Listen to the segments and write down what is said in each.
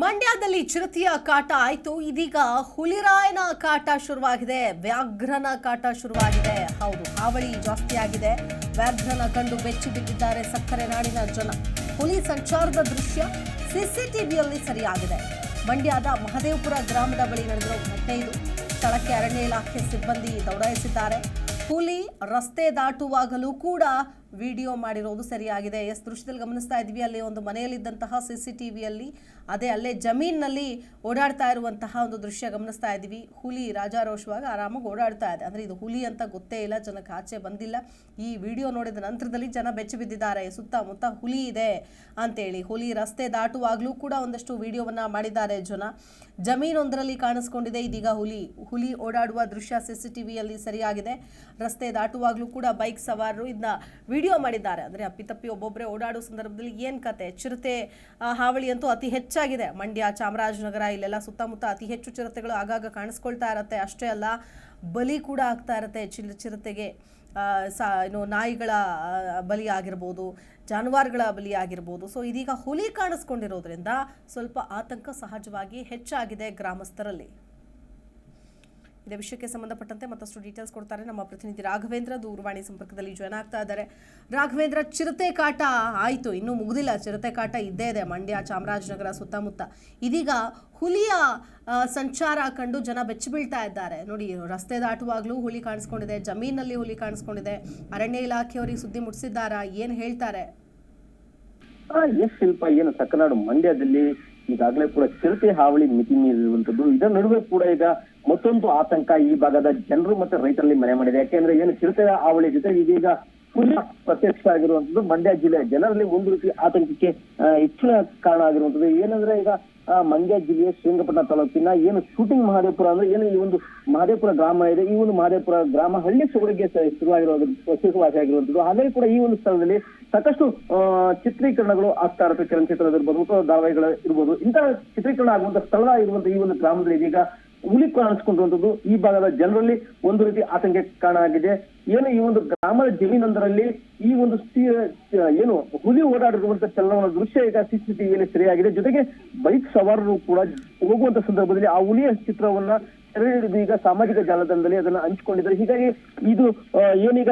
ಮಂಡ್ಯದಲ್ಲಿ ಚಿರತೆಯ ಕಾಟ ಆಯ್ತು. ಇದೀಗ ಹುಲಿರಾಯನ ಕಾಟ ಶುರುವಾಗಿದೆ. ವ್ಯಾಘ್ರನ ಕಾಟ ಶುರುವಾಗಿದೆ. ಹೌದು, ಹಾವಳಿ ಜಾಸ್ತಿ ಆಗಿದೆ ವ್ಯಾಘ್ರನ ಕಂಡು ಬೆಚ್ಚಿ ಬಿದ್ದಿದ್ದಾರೆ ಸಕ್ಕರೆ ನಾಡಿನ ಜನ. ಹುಲಿ ಸಂಚಾರದ ದೃಶ್ಯ ಸಿಸಿಟಿವಿಯಲ್ಲಿ ಸರಿಯಾಗಿದೆ. ಮಂಡ್ಯದ ಮಹದೇವಪುರ ಗ್ರಾಮದ ಬಳಿ ನಡೆದಿರೋ ಘಟನೆ ಇದು ಸ್ಥಳಕ್ಕೆ ಅರಣ್ಯ ಇಲಾಖೆ ಸಿಬ್ಬಂದಿ ದೌಡಾಯಿಸಿದ್ದಾರೆ. ಹುಲಿ ರಸ್ತೆ ದಾಟುವಾಗಲೂ ಕೂಡ ವಿಡಿಯೋ ಮಾಡಿರೋದು ಸರಿಯಾಗಿದೆ. ಎಸ್, ದೃಶ್ಯದಲ್ಲಿ ಗಮನಿಸ್ತಾ ಇದ್ವಿ. ಅಲ್ಲಿ ಒಂದು ಮನೆಯಲ್ಲಿದ್ದಂತಹ ಸಿ ಸಿ ಟಿ ವಿಯಲ್ಲಿ ಅದೇ ಅಲ್ಲೇ ಜಮೀನಿನಲ್ಲಿ ಓಡಾಡ್ತಾ ಇರುವಂತಹ ಒಂದು ದೃಶ್ಯ ಗಮನಿಸ್ತಾ ಇದ್ವಿ. ಹುಲಿ ರಾಜಾರೋಷವಾಗಿ ಆರಾಮಾಗಿ ಓಡಾಡ್ತಾ ಇದೆ. ಅಂದರೆ ಇದು ಹುಲಿ ಅಂತ ಗೊತ್ತೇ ಇಲ್ಲ. ಜನಕ್ಕೆ ಆಚೆ ಬಂದಿಲ್ಲ. ಈ ವಿಡಿಯೋ ನೋಡಿದ ನಂತರದಲ್ಲಿ ಜನ ಬೆಚ್ಚಿ ಬಿದ್ದಿದ್ದಾರೆ. ಸುತ್ತಮುತ್ತ ಹುಲಿ ಇದೆ ಅಂತೇಳಿ. ಹುಲಿ ರಸ್ತೆ ದಾಟುವಾಗಲೂ ಕೂಡ ಒಂದಷ್ಟು ವಿಡಿಯೋವನ್ನು ಮಾಡಿದ್ದಾರೆ ಜನ. ಜಮೀನೊಂದರಲ್ಲಿ ಕಾಣಿಸ್ಕೊಂಡಿದೆ. ಇದೀಗ ಹುಲಿ ಹುಲಿ ಓಡಾಡುವ ದೃಶ್ಯ ಸಿ ಸಿ ಟಿ ವಿಯಲ್ಲಿ ಸರಿಯಾಗಿದೆ. ರಸ್ತೆ ದಾಟುವಾಗಲೂ ಕೂಡ ಬೈಕ್ ಸವಾರರು ಇದನ್ನ ವಿಡಿಯೋ ಮಾಡಿದ್ದಾರೆ. ಅಂದರೆ ಅಪ್ಪಿತಪ್ಪಿ ಒಬ್ಬೊಬ್ಬರೇ ಓಡಾಡುವ ಸಂದರ್ಭದಲ್ಲಿ ಏನು ಕತೆ? ಚಿರತೆ ಹಾವಳಿ ಅಂತೂ ಅತಿ ಹೆಚ್ಚಾಗಿದೆ. ಮಂಡ್ಯ, ಚಾಮರಾಜನಗರ, ಇಲ್ಲೆಲ್ಲ ಸುತ್ತಮುತ್ತ ಅತಿ ಹೆಚ್ಚು ಚಿರತೆಗಳು ಆಗಾಗ ಕಾಣಿಸ್ಕೊಳ್ತಾ ಇರತ್ತೆ. ಅಷ್ಟೇ ಅಲ್ಲ, ಬಲಿ ಕೂಡ ಆಗ್ತಾ ಇರತ್ತೆ ಚಿರ ಚಿರತೆಗೆ. ಸಾ, ಏನು, ನಾಯಿಗಳ ಬಲಿ ಆಗಿರ್ಬೋದು, ಜಾನುವಾರುಗಳ ಬಲಿ ಆಗಿರ್ಬೋದು. ಸೊ ಇದೀಗ ಹುಲಿ ಕಾಣಿಸ್ಕೊಂಡಿರೋದ್ರಿಂದ ಸ್ವಲ್ಪ ಆತಂಕ ಸಹಜವಾಗಿ ಹೆಚ್ಚಾಗಿದೆ ಗ್ರಾಮಸ್ಥರಲ್ಲಿ. ಇದೇ. ವಿಷಯಕ್ಕೆ ಸಂಬಂಧಪಟ್ಟಂತೆ ಮತ್ತಷ್ಟು ಡೀಟೇಲ್ಸ್ ಕೊಡ್ತಾರೆ ನಮ್ಮ ಪ್ರತಿನಿಧಿ ರಾಘವೇಂದ್ರ. ದೂರವಾಣಿ ಸಂಪರ್ಕದಲ್ಲಿ ಜಾಯ್ನ್ ಆಗ್ತಾ ಇದ್ದಾರೆ. ರಾಘವೇಂದ್ರ, ಚಿರತೆ ಕಾಟ ಆಯಿತು. ಇನ್ನೂ ಮುಗಿದಿಲ್ಲ. ಚಿರತೆ ಕಾಟ ಇದ್ದೇ ಇದೆ. ಮಂಡ್ಯ, ಚಾಮರಾಜನಗರ ಸುತ್ತಮುತ್ತ. ಇದೀಗ ಹುಲಿಯ ಸಂಚಾರ ಕಂಡು ಜನ ಬೆಚ್ಚಿ ಬೀಳ್ತಾ ಇದ್ದಾರೆ. ನೋಡಿ, ರಸ್ತೆ ದಾಟುವಾಗಲೂ ಹುಲಿ ಕಾಣಿಸ್ಕೊಂಡಿದೆ. ಜಮೀನಲ್ಲಿ ಹುಲಿ ಕಾಣಿಸ್ಕೊಂಡಿದೆ. ಅರಣ್ಯ ಇಲಾಖೆಯವರಿಗೆ ಸುದ್ದಿ ಮುಟ್ಟಿಸಿದ್ದಾರಾ ಏನು ಹೇಳ್ತಾರೆ? ಎಸ್ ಶಿಲ್ಪ, ಏನು ಸಕ್ಕನಾಡು ಮಂಡ್ಯದಲ್ಲಿ ಈಗಾಗಲೇ ಕೂಡ ಚಿರತೆ ಹಾವಳಿ ಮಿತಿ ಮೀರಿರುವಂತದ್ದು ಇದರ ನಡುವೆ ಕೂಡ ಈಗ ಮತ್ತೊಂದು ಆತಂಕ ಈ ಭಾಗದ ಜನರು ಮತ್ತೆ ರೈತರಲ್ಲಿ ಮನೆ ಮಾಡಿದೆ. ಯಾಕೆಂದ್ರೆ ಏನು ಚಿರತೆ ಹಾವಳಿ ಜೊತೆ ಇದೀಗ ಪುನಃ ಪ್ರತ್ಯಕ್ಷ ಆಗಿರುವಂತದ್ದು ಮಂಡ್ಯ ಜಿಲ್ಲೆ ಜನರಲ್ಲಿ ಒಂದು ರೀತಿ ಆತಂಕಕ್ಕೆ ಹೆಚ್ಚಿನ ಕಾರಣ ಆಗಿರುವಂತದ್ದು ಏನಂದ್ರೆ ಈಗ ಮಂಡ್ಯ ಜಿಲ್ಲೆಯ ಶ್ರೀರಂಗಪಟ್ಟಣ ತಾಲೂಕಿನ ಏನು ಶೂಟಿಂಗ್ ಮಹದೇವಪುರ ಅಂದ್ರೆ ಏನು ಈ ಒಂದು ಮಹದೇವಪುರ ಗ್ರಾಮ ಇದೆ, ಈ ಒಂದು ಮಹದೇವಪುರ ಗ್ರಾಮ ಹಳ್ಳಿ ಸೊಗಡಿಗೆ ಶುರುವಾಗಿರುವ ಶುರುವಾಗಿರೋದು ಶುರುವಾಸಿ ಆಗಿರುವಂತದ್ದು ಹಾಗಾಗಿ ಕೂಡ ಈ ಒಂದು ಸ್ಥಳದಲ್ಲಿ ಸಾಕಷ್ಟು ಚಿತ್ರೀಕರಣಗಳು ಆಗ್ತಾ ಇರುತ್ತೆ ಚಲನಚಿತ್ರದ ಇರ್ಬೋದು ಅಥವಾ ಧಾರಾವಾಹಿಗಳ ಇರ್ಬೋದು. ಇಂತಹ ಚಿತ್ರೀಕರಣ ಆಗುವಂತ ಸ್ಥಳ ಇರುವಂತ ಈ ಒಂದು ಗ್ರಾಮದಲ್ಲಿ ಇದೀಗ ಹುಲಿ ಕಾಣಿಸ್ಕೊಂಡಿರುವಂತದ್ದು ಈ ಭಾಗದ ಜನರಲ್ಲಿ ಒಂದು ರೀತಿ ಆತಂಕ ಕಾರಣ ಆಗಿದೆ ಏನು ಈ ಒಂದು ಗ್ರಾಮದ ಜಮೀನೊಂದರಲ್ಲಿ ಈ ಒಂದು ಏನು ಹುಲಿ ಓಡಾಡಿರುವಂತ ಚಲನವಲನ ದೃಶ್ಯ ಈಗ ಸಿಸಿಟಿವಿಯಲ್ಲಿ ಸರಿಯಾಗಿದೆ. ಜೊತೆಗೆ ಬೈಕ್ ಸವಾರರು ಕೂಡ ಹೋಗುವಂತ ಸಂದರ್ಭದಲ್ಲಿ ಆ ಹುಲಿಯ ಚಿತ್ರವನ್ನ ಹಿಡಿದು ಈಗ ಸಾಮಾಜಿಕ ಜಾಲತಾಣದಲ್ಲಿ ಅದನ್ನ ಹಂಚಿಕೊಂಡಿದ್ದಾರೆ. ಹೀಗಾಗಿ ಇದು ಏನೀಗ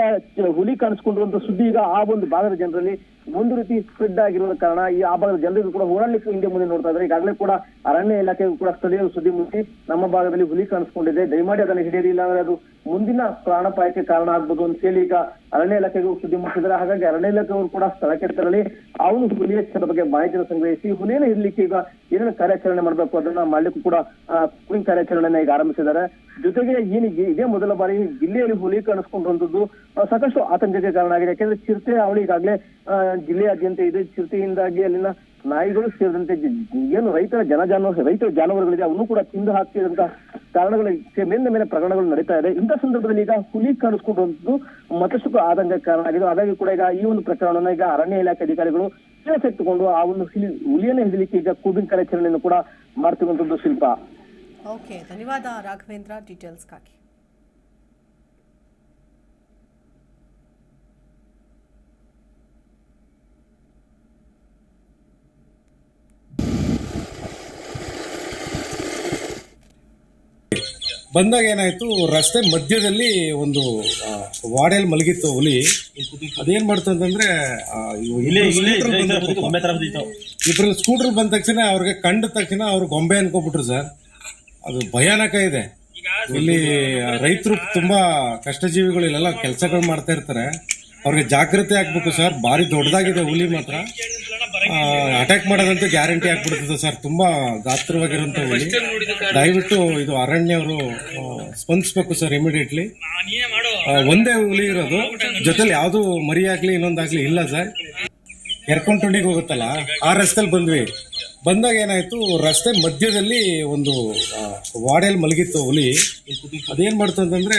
ಹುಲಿ ಕಾಣಿಸ್ಕೊಂಡಿರುವಂತ ಸುದ್ದಿ ಈಗ ಆ ಒಂದು ಭಾಗದ ಜನರಲ್ಲಿ ಒಂದು ರೀತಿ ಸ್ಪ್ರೆಡ್ ಆಗಿರುವ ಕಾರಣ ಈ ಆ ಭಾಗದ ಜನರಿಗೂ ಕೂಡ ಓಡಾಡ್ಲಿಕ್ಕೂ ಹಿಂದೆ ಮುಂದೆ ನೋಡ್ತಾ ಇದ್ದಾರೆ. ಈಗಾಗಲೇ ಕೂಡ ಅರಣ್ಯ ಇಲಾಖೆಗೂ ಕೂಡ ಸ್ಥಳೀಯರು ಸುದ್ದಿ ಮುಟ್ಟಿ ನಮ್ಮ ಭಾಗದಲ್ಲಿ ಹುಲಿ ಕಾಣಿಸ್ಕೊಂಡಿದೆ. ದಯಮಾಡಿ ಅದನ್ನು ಹಿಡಿಯಲಿಲ್ಲ ಅಂದ್ರೆ ಅದು ಮುಂದಿನ ಪ್ರಾಣಪಾಯಕ್ಕೆ ಕಾರಣ ಆಗ್ಬೋದು ಅಂತ ಹೇಳಿ ಈಗ ಅರಣ್ಯ ಇಲಾಖೆಗೂ ಸುದ್ದಿ ಮುಟ್ಟಿದ್ದಾರೆ ಹಾಗಾಗಿ ಅರಣ್ಯ ಇಲಾಖೆಯವರು ಕೂಡ ಸ್ಥಳಕ್ಕೆ ತೆರಳಿ ಅವನು ಹುಲಿಯ ಬಗ್ಗೆ ಮಾಹಿತಿಯನ್ನು ಸಂಗ್ರಹಿಸಿ ಹುಲಿಯನ್ನು ಇರ್ಲಿಕ್ಕೆ ಈಗ ಏನೇನು ಕಾರ್ಯಾಚರಣೆ ಮಾಡಬೇಕು ಅದನ್ನ ಮಾಡ್ಲಿಕ್ಕೂ ಕೂಡ ಕುಕಿಂಗ್ ಕಾರ್ಯಾಚರಣೆಯನ್ನ ಈಗ ಆರಂಭಿಸಿದ್ದಾರೆ. ಜೊತೆಗೆ ಏನಿಗೆ ಇದೇ ಮೊದಲ ಬಾರಿ ಜಿಲ್ಲೆಯಲ್ಲಿ ಹುಲಿ ಕಾಣಿಸ್ಕೊಂಡು ಸಾಕಷ್ಟು ಆತಂಕಕ್ಕೆ ಕಾರಣ ಆಗಿದೆ. ಯಾಕಂದ್ರೆ ಚಿರತೆ ಅವಳಿ ಈಗಾಗಲೇ ಜಿಲ್ಲೆಯಾದ್ಯಂತ ಇದೆ. ಚಿರತೆಯಿಂದಾಗಿ ಅಲ್ಲಿನ ನಾಯಿಗಳು ಸೇರಿದಂತೆ ಏನು ರೈತರ ಜನಜಾನು, ರೈತರ ಜಾನುವಾರುಗಳಿದೆ ಅವನು ಕೂಡ ತಿಂದು ಹಾಕ್ತಿರುವಂತಹ ಕಾರಣಗಳ ಮೇಲಿನ ಮೇಲೆ ಪ್ರಕರಣಗಳು ನಡೀತಾ ಇದೆ. ಇಂಥ ಸಂದರ್ಭದಲ್ಲಿ ಈಗ ಹುಲಿ ಕಾಣಿಸ್ಕೊಂಡು ಮತ್ತಷ್ಟು ಆತಂಕಕ್ಕೆ ಕಾರಣ ಆಗಿದೆ. ಹಾಗಾಗಿ ಕೂಡ ಈಗ ಈ ಒಂದು ಪ್ರಕರಣವನ್ನು ಈಗ ಅರಣ್ಯ ಇಲಾಖೆ ಅಧಿಕಾರಿಗಳು ತೆಗೆದುಕೊಂಡು ಆ ಒಂದು ಹುಲಿ, ಹುಲಿಯನ್ನು ಹಿಡಿಲಿಕ್ಕೆ ಈಗ ಕೂಬಿಂಗ್ ಕಾರ್ಯಾಚರಣೆಯನ್ನು ಕೂಡ ಮಾಡ್ತಿರುವಂತದ್ದು ಶಿಲ್ಪ. ಓಕೆ ಧನ್ಯವಾದ ರಾಘವೇಂದ್ರ. ಡೀಟೇಲ್ಸ್ಗಾಗಿ ಬಂದಾಗ ಏನಾಯ್ತು ರಸ್ತೆ ಮಧ್ಯದಲ್ಲಿ ಒಂದು ವಾಡೆಯಲ್ಲಿ ಮಲಗಿತ್ತು ಹುಲಿ. ಅದೇನ್ ಮಾಡ್ತು ಅಂತಂದರೆ ಇಬ್ಬರು ಸ್ಕೂಟ್ರ್ ಇಬ್ರು ಇಬ್ರು ಸ್ಕೂಟರ್ ಬಂದ ತಕ್ಷಣ ಅವ್ರಿಗೆ ಕಂಡ ತಕ್ಷಣ ಅವ್ರು ಗೊಂಬೆ ಅನ್ಕೊಬಿಟ್ರು ಸರ್. ಅದು ಭಯಾನಕ ಇದೆ. ಇಲ್ಲಿ ರೈತರು ತುಂಬಾ ಕಷ್ಟಜೀವಿಗಳು ಇಲ್ಲೆಲ್ಲ ಕೆಲಸಗಳು ಮಾಡ್ತಾ ಇರ್ತಾರೆ. ಅವ್ರಿಗೆ ಜಾಗೃತಿ ಆಗ್ಬೇಕು ಸರ್. ಭಾರಿ ದೊಡ್ಡದಾಗಿದೆ ಹುಲಿ ಮಾತ್ರ. ಅಟ್ಯಾಕ್ ಮಾಡೋದಂತೂ ಗ್ಯಾರಂಟಿ ಆಗ್ಬಿಡ್ತದೆ ಸರ್ ತುಂಬಾ ಗಾತ್ರವಾಗಿರುವಂತ ಹುಲಿ ದಯವಿಟ್ಟು ಇದು ಅರಣ್ಯವರು ಅವರು ಸ್ಪಂದಿಸ್ಬೇಕು ಸರ್ ಇಮಿಡಿಯೇಟ್ಲಿ ಒಂದೇ ಹುಲಿ ಇರೋದು. ಜೊತೆಲಿ ಯಾವುದು ಮರಿ ಆಗ್ಲಿ ಇನ್ನೊಂದಾಗ್ಲಿ ಇಲ್ಲ ಸರ್ ಎರ್ಕೊಂಟೊಂಡಿಗೆ ಹೋಗುತ್ತಲ್ಲ ಆ ರಸ್ತೆಲಿ ಬಂದ್ವಿ. ಬಂದಾಗ ಏನಾಯ್ತು ರಸ್ತೆ ಮಧ್ಯದಲ್ಲಿ ಒಂದು ವಾಡೆಯಲ್ಲಿ ಮಲಗಿತ್ತು ಹುಲಿ. ಅದೇನ್ ಮಾಡ್ತು ಅಂತಂದ್ರೆ